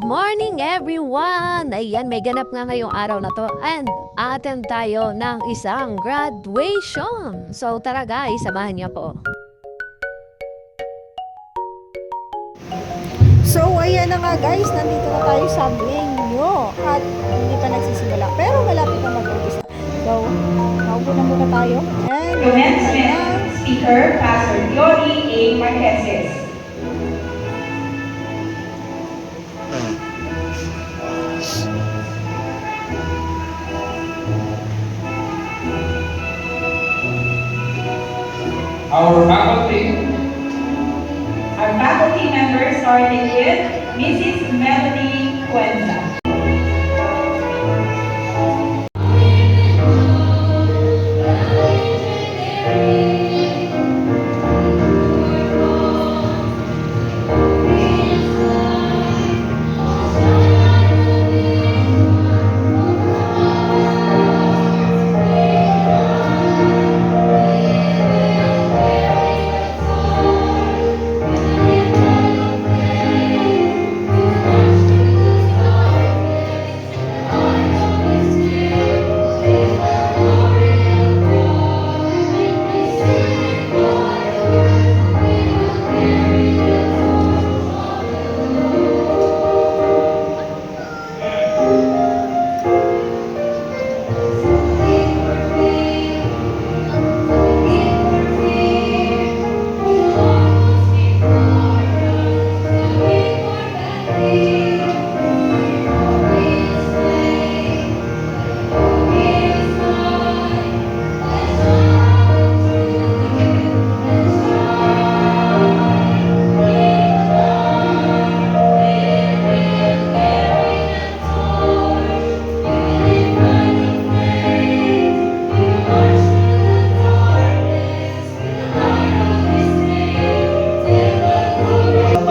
morning everyone! Ayan, may ganap nga ngayong araw na to and attend tayo ng isang graduation. So tara guys, samahan niyo po. So, ayan na nga guys, nandito na tayo sa venue at hindi pa nagsisimula. Pero malapit na mag-umpisa. So, maupo na muna tayo. And, Commencement Speaker, Pastor Yori A. Marqueses. Our faculty, Our faculty members starting with Mrs. Melanie Cuenza.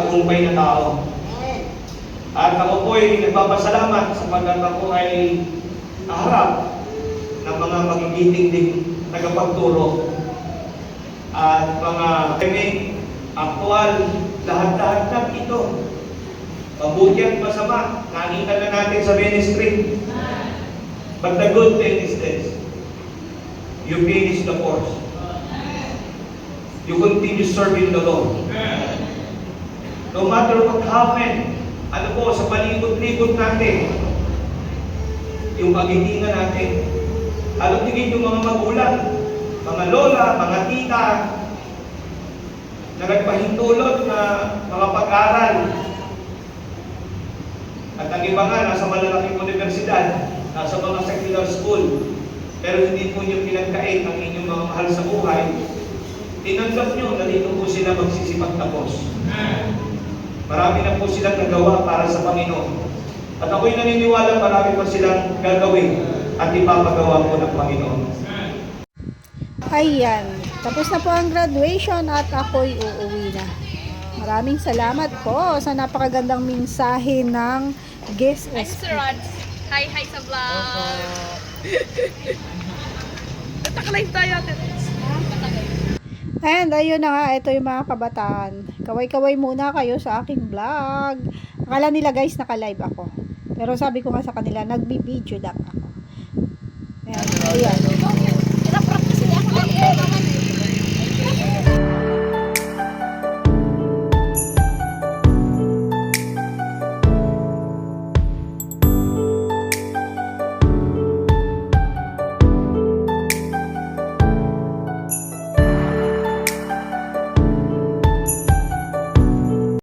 Tagumpay na tao. At ako po ay nagpapasalamat sapagkat ako ay naharap ng mga magigiting ding tagapagturo at mga timing, aktual, lahat-lahat ng ito. Mabuti at masama, nakita na natin sa ministry. But the good thing is this, you finish the course. You continue serving the Lord. No matter what happened, ano po, sa palikod-likod natin, yung pagitingan natin, tingin yung mga magulang, mga lola, mga tita, na nagpahintulot na mga pag-aral. At ang iba nga, nasa malalaking universidad, nasa mga secular school, pero hindi po niyo pinagkait ang inyong mga mahal sa buhay, tinanggap niyo na dito po sila magsisipagtapos. Marami na po silang nagawa para sa Panginoon. At ako'y naniniwala marami pa silang gagawin at ipapagawa po ng Panginoon. ayan. Tapos na po ang graduation at ako'y uuwi na. Maraming salamat po sa napakagandang mensahe ng guest Ay, Sir Rod. Hi, hi sa vlog. Takalive tayo ate. And ayun na nga, ito yung mga kabataan. Kaway-kaway muna kayo sa aking vlog. Akala nila guys, naka-live ako. Pero sabi ko nga sa kanila, nagbi-video lang ako. Ayan, ayan.